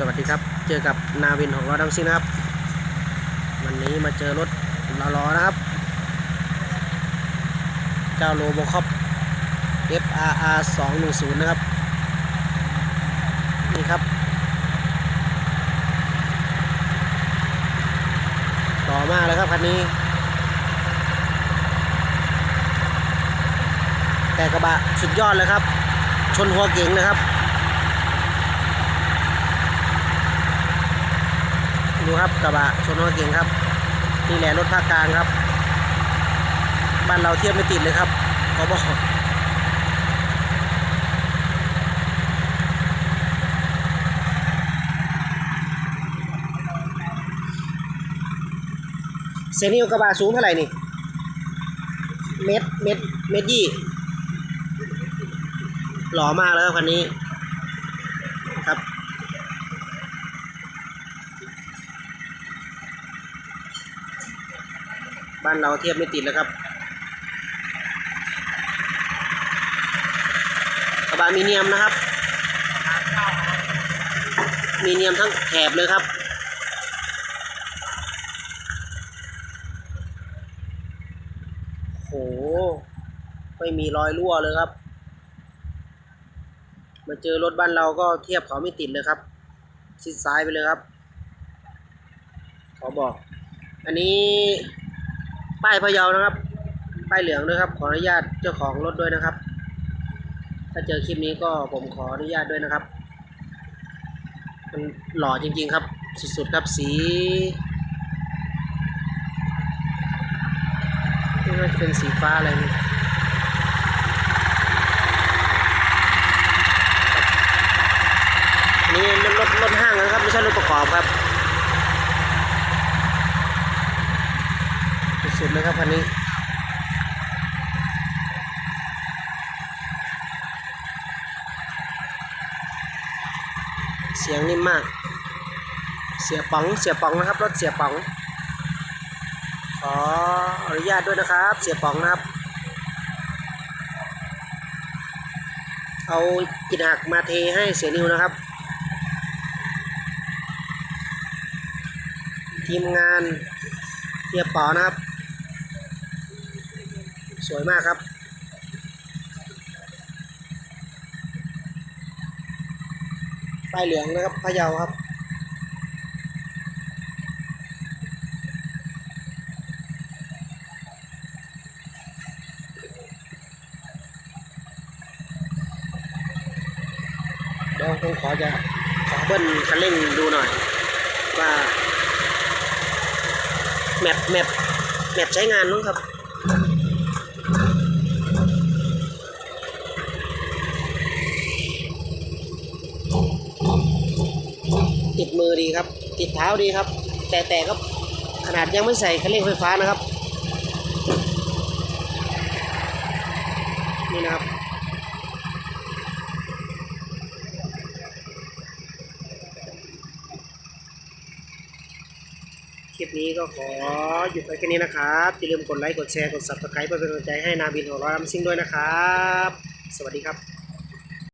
สวัสดีครับ เจอกับนาวินของเราดังซิงนะครับ วันนี้มาเจอรถลอรอนะครับเจ้าโลโบคอป FRR 210 นะครับ นี่ครับต่อมากเลยครับคันนี้ แต่กระบะสุดยอดเลยครับ ชนหัวเก๋งนะครับ ดูครับกระบะชนหัวเก๋งครับนี่แหละรถภาคกลางครับ บ้านเราเทียบไม่ติดเลยครับขอบอกเซนิวกระบะสูงเท่าไหร่นี่ เมตรเมตรเมตรยี่ หล่อมากแล้วครับคันนี้ครับ บ้านเราเทียบไม่ติดแล้วครับกระบะมีเนียมนะครับ มีเนียมทั้งแถบเลยครับโหไม่มีรอยรั่วเลยครับ มาเจอรถบ้านเราก็เทียบเขาไม่ติดเลยครับชิดซ้ายไปเลยครับ ขอบอก อันนี้ ป้ายพะเยานะครับ ป้ายเหลืองด้วยครับ ขออนุญาตเจ้าของรถด้วยนะครับ ถ้าเจอคลิปนี้ก็ผมขออนุญาตด้วยนะครับ มันหล่อจริง ๆ ครับ สุดๆครับสีนี่น่าจะเป็นสีฟ้าอะไรนี่อันนี่รถรถห้างนะครับ ไม่ใช่รถประกอบครับ สุดเลยครับคันนี้เสียงนิ่มมาก เสียป๋อง เสียป๋องนะครับ รถเสียป๋อง ขออนุญาตด้วยนะครับ เสียป๋องนะครับ เอาอิฐหักมาเทให้เสียนิวนะครับ ทีมงานเฮียป๋อนะครับ สวยมากครับป้ายเหลืองนะครับพะเยาครับเดี๋ยวผมขอจะขอเบิ้ลคันเร่งดูหน่อย ว่าแมปแมปแมปใช้งานมั้งครับ ติดมือดีครับ ติดเท้าดีครับ แต่แต่ก็ขนาดยังไม่ใส่คันเร่งไฟฟ้านะครับนี่นะครับคลิปนี้ก็ขอหยุดไว้แค่นี้นะครับ อย่าลืมกดไลค์ กดแชร์ กด subscribe เพื่อเป็นกำลังใจให้นาบินของเราดัมซิงด้วยนะครับ สวัสดีครับ